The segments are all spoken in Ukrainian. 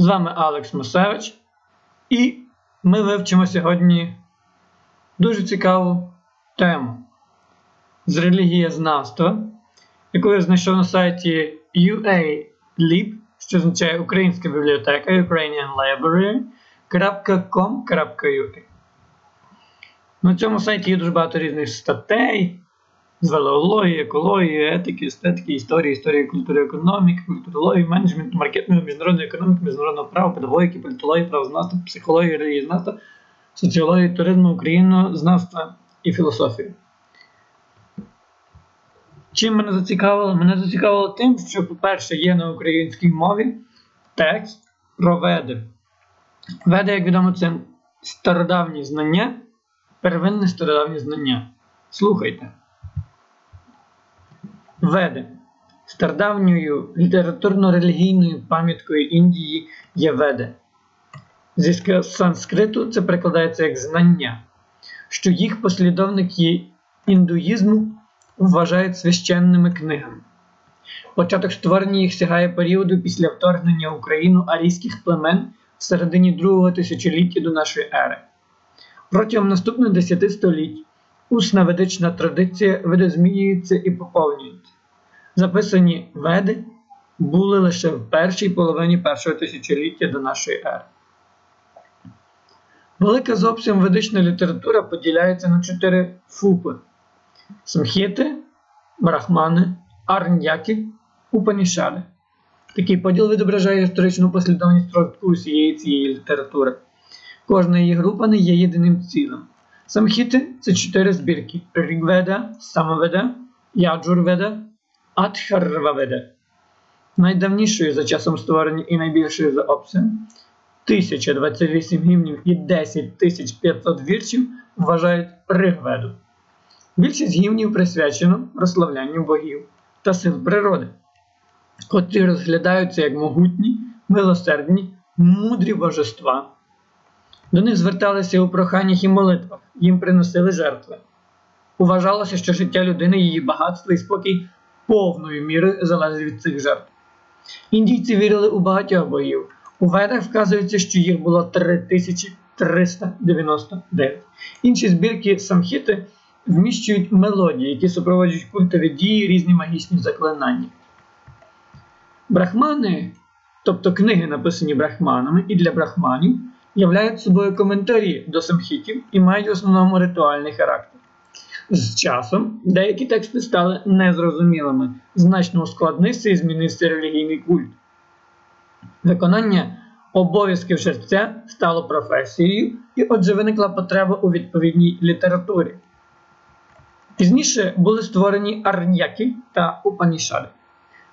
З вами Алекс Мусевич, і ми вивчимо сьогодні дуже цікаву тему з релігієзнавства, яку я знайшов на сайті UALib, що означає Українська бібліотека Ukrainian Library.com.ua. На цьому сайті є дуже багато різних статей з екології, етики, естетики, історії, історії, культури, економіки, культурології, менеджменту, маркетингу, міжнародної економіки, міжнародного права, педагогіки, політології, правознавства, психології, релігієзнавства, соціології, туризму, українознавства і філософії. Чим мене зацікавило? Мене зацікавило тим, що, по-перше, є на українській мові текст про веди. Веди, як відомо, це стародавні знання, первинне стародавні знання. Слухайте. Веди. Стародавньою літературно-релігійною пам'яткою Індії є веди. Зі санскриту це перекладається як знання, що їх послідовники індуїзму вважають священними книгами. Початок створення їх сягає періоду після вторгнення в Україну арійських племен в середині другого тисячоліття до нашої ери. Протягом наступних десяти століть усна ведична традиція видозмінюється і поповнюється. Записані веди були лише в першій половині першого тисячоліття до нашої ери. Велика з обсягом ведична література поділяється на чотири фупи: самхіти, брахмани, арньяки, упанішади. Такий поділ відображає історичну послідовність розвитку усієї цієї літератури. Кожна її група не є єдиним цілим. Самхіти це чотири збірки: Рігведа, Самаведа, Яджурведа, Атхарваведа. Найдавнішою за часом створення і найбільшою за обсягом 1028 гімнів і 10500 віршів вважають Ригведу. Більшість гімнів присвячено прославлянню богів та сил природи, котрі розглядаються як могутні, милосердні, мудрі божества. До них зверталися у проханнях і молитвах, їм приносили жертви. Вважалося, що життя людини, її багатство і спокій повною мірою залежить від цих жертв. Індійці вірили у багатьох богів. У ведах вказується, що їх було 3399. Інші збірки самхіти вміщують мелодії, які супроводжують культові дії, різні магічні заклинання. Брахмани, тобто книги, написані брахманами і для брахманів, являють собою коментарі до самхітів і мають в основному ритуальний характер. З часом деякі тексти стали незрозумілими, значно ускладнився і змінився релігійний культ. Виконання обов'язків жерця стало професією, і отже виникла потреба у відповідній літературі. Пізніше були створені арняки та упанішади.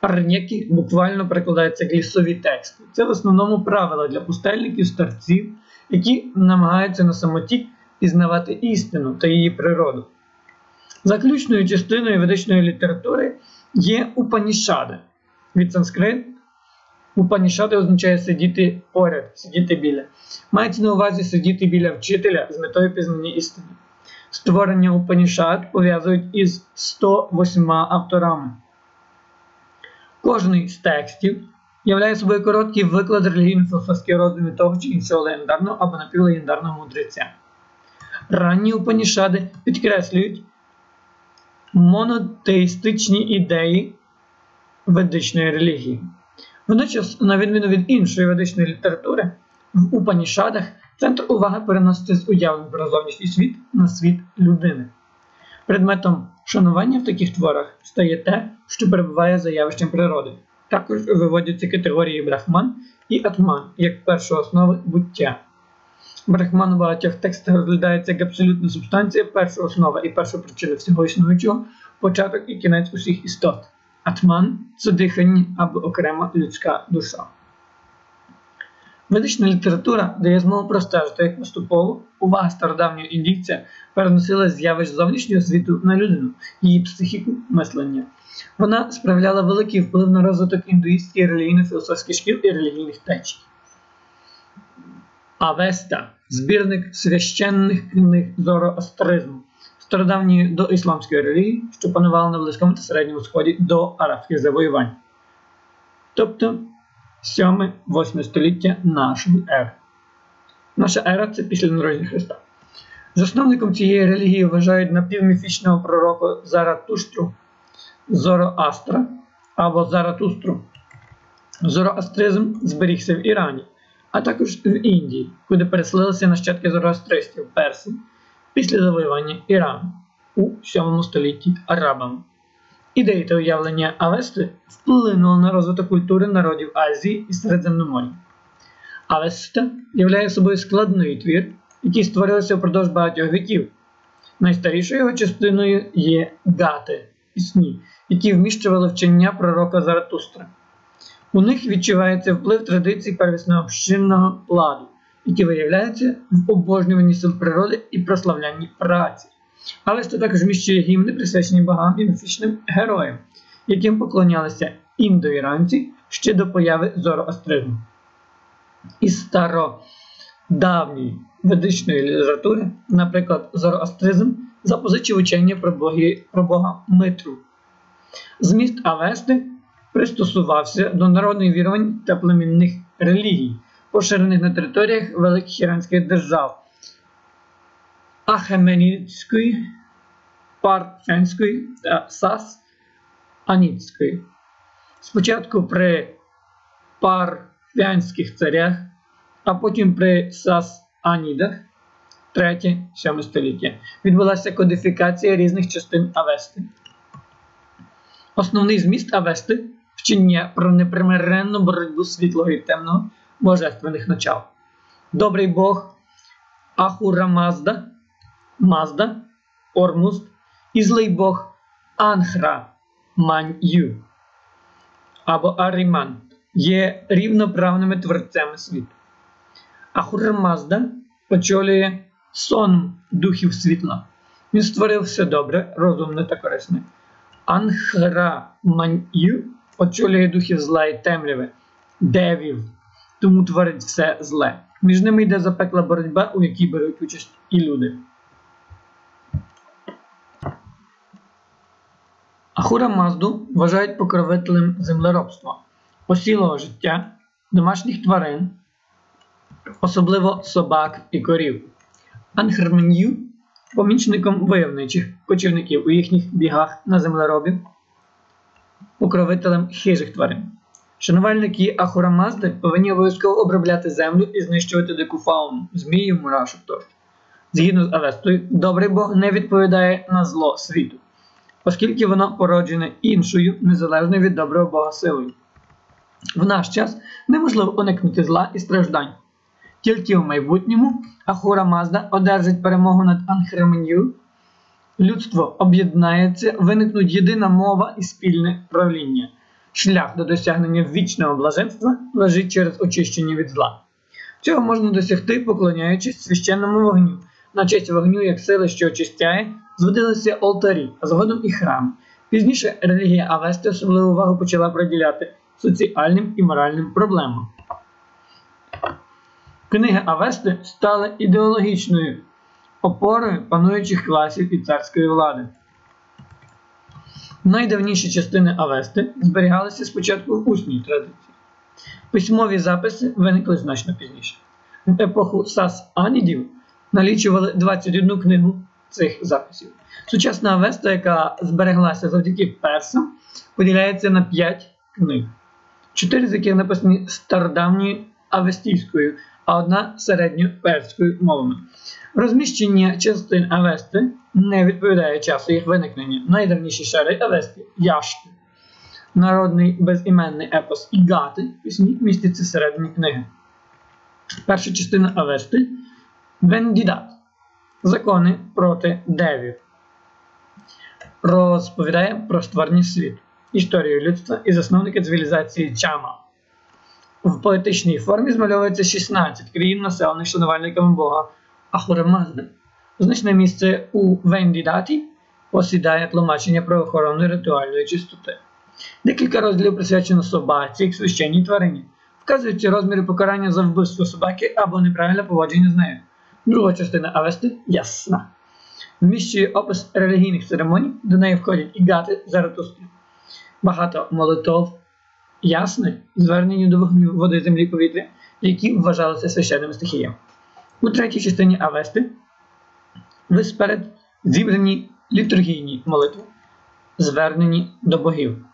Арняки буквально перекладаються як лісові тексти. Це в основному правила для пустельників, старців, які намагаються на самоті пізнавати істину та її природу. Заключною частиною ведичної літератури є упанішади. Від санскрит упанішади означає сидіти поряд, сидіти біля. Мається на увазі сидіти біля вчителя з метою пізнання істини. Створення Упанішад пов'язують із 108 авторами. Кожний з текстів являє собою короткий виклад релігійно-філософських роздумів того чи іншого легендарного або напівлегендарного мудреця. Ранні Упанішади підкреслюють монотеїстичні ідеї ведичної релігії. Водночас, на відміну від іншої ведичної літератури, в Упанішадах центр уваги переноситься з уявлень про зовнішній світ на світ людини. Предметом шанування в таких творах стає те, що перебуває за явищем природи. Також виводяться категорії брахман і атман як першої основи буття. Брахман у багатьох текстах розглядається як абсолютна субстанція, перша основа і перша причина всього існуючого, початок і кінець усіх істот. Атман це дихання або окрема людська душа. Медична література дає змогу простежити, як поступово увага стародавнього індійця переносила з'явищ зовнішнього світу на людину, її психіку мислення. Вона справляла великий вплив на розвиток індуїстських релігійно-філософських шкіл і релігійних течій. Авеста збірник священних книг зороастризму, стародавньої до ісламської релігії, що панували на Близькому та Середньому Сході до арабських завоювань. Тобто 7-8 століття нашої ери. Наша ера це після народження Христа. Засновником цієї релігії вважають напівміфічного пророка Заратуштру Зороастра або Заратустру. Зороастризм зберігся в Ірані, а також в Індії, куди переселилися нащадки зороастристів персів після завоювання Ірану у 7 столітті арабами. Ідеї та уявлення Авести вплинули на розвиток культури народів Азії і Середземномор'я. Авеста являє собою складний твір, який створився впродовж багатьох віків. Найстарішою його частиною є гати пісні, які вміщували вчення пророка Заратустра. У них відчувається вплив традицій первісного общинного ладу, які виявляються в обожнюванні сил природи і прославлянні праці. Але це також вміщує гімни, присвячені богам і міфічним героям, яким поклонялися індоіранці ще до появи зороастризму. Із стародавньої ведичної літератури, наприклад, зороастризм запозичив учення про, боги, про бога Митру. Зміст Авести пристосувався до народних вірувань та племінних релігій, поширених на територіях великих іранських держав Ахеменідської, Парфянської та Сас-Аніцької. Спочатку при парфянських царях, а потім при Сас-Анідах 3-7 століття відбулася кодифікація різних частин Авести. Основний зміст Авести вчення про непримиренну боротьбу світлого і темного божественних начал. Добрий Бог Ахура Мазда, Мазда, Ормуст і злий Бог Анхра Ман'ю або Аріман є рівноправними творцями світу. Ахура Мазда очолює сон духів світла. Він створив все добре, розумне та корисне. Анхра Ман'ю очолює духів зла і темряви, девів, тому творить все зле. Між ними йде запекла боротьба, у якій беруть участь і люди. Ахура Мазду вважають покровителем землеробства, посілого життя, домашніх тварин, особливо собак і корів. Анхерменю помічником войовничих кочівників у їхніх бігах на землеробів, покровителем хижих тварин. Шанувальники Ахурамазди повинні обов'язково обробляти землю і знищувати дику фауну, зміїв, мурашок тощо. Згідно з Авестою, добрий Бог не відповідає на зло світу, оскільки воно породжене іншою, незалежною від доброго Бога силою. В наш час неможливо уникнути зла і страждань. Тільки в майбутньому Ахура Мазда одержить перемогу над Анхременю, людство об'єднається, виникнуть єдина мова і спільне правління. Шлях до досягнення вічного блаженства лежить через очищення від зла. Цього можна досягти, поклоняючись священному вогню. На честь вогню, як сили, що очистяє, зводилися алтарі, а згодом і храми. Пізніше релігія Авести особливу увагу почала приділяти соціальним і моральним проблемам. Книги Авести стали ідеологічною опорою пануючих класів і царської влади. Найдавніші частини Авести зберігалися спочатку в усній традиції. Письмові записи виникли значно пізніше. В епоху Сас-Анідів налічували 21 книгу цих записів. Сучасна Авеста, яка збереглася завдяки персам, поділяється на 5 книг, 4 з яких написані стародавньою авестійською, а одна середньоперською мовами. Розміщення частин Авести не відповідає часу їх виникнення. Найдавніші шари Авести Яшки. Народний безіменний епос Ігати пісні містяться всередині книги. Перша частина Авести Вендідат. Закони проти девів. Розповідає про створення світу, історію людства і засновника цивілізації Чама. В поетичній формі змальовується 16 країн, населених шанувальниками Бога Ахурамазди. Значне місце у Вендідаті посідає тлумачення про охорону ритуальної чистоти. Декілька розділів присвячено собаці, як священній тварині, вказуються розміри покарання за вбивство собаки або неправильне поводження з нею. Друга частина Авести ясна. Вміщує опис релігійних церемоній, до неї входять і гати Заратустри. Багато молитов, ясне звернення до вогню, води, землі, повітря, які вважалися священними стихіями. У третій частині Авести висперед зібрані літургійні молитви, звернені до богів.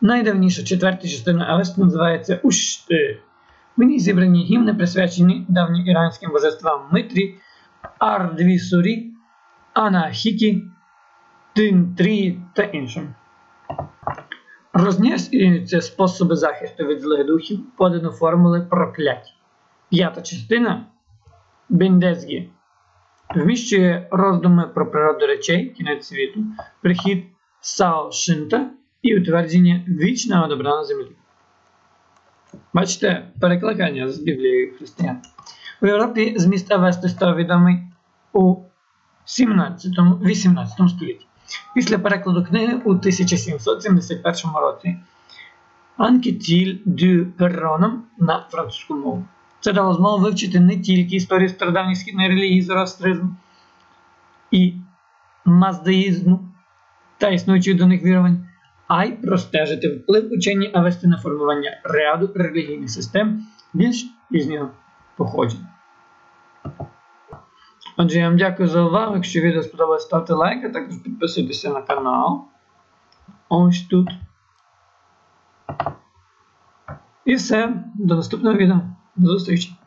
Найдавніша четверта частина Авести називається Ушти. В ній зібрані гімни, присвячені давньоіранським божествам Митрі, Ардвісурі, Анахікі, Тинтрі та іншим. Роз'яснюються способи захисту від злих духів, подано формули проклять. П'ята частина Бендезгі вміщує роздуми про природу речей, кінець світу, прихід Сао Шинта і утвердження вічного добра на землі. Бачите, перекликання з Біблії християн. У Європі зміст Авести став відомий у 17-18 столітті. Після перекладу книги у 1771 році Анкетіль дю Перроном на французьку мову. Це дало змогу вивчити не тільки історію стародавньої східної релігії зороастризму і маздаїзму та існуючих до них вірувань, а й простежити вплив учення Авести на формування ряду релігійних систем більш пізнього походження. Отже, я вам дякую за увагу. Якщо відео сподобалось, ставте лайк, а також підписуйтеся на канал. Ось тут. І все. До наступного відео. До зустрічі!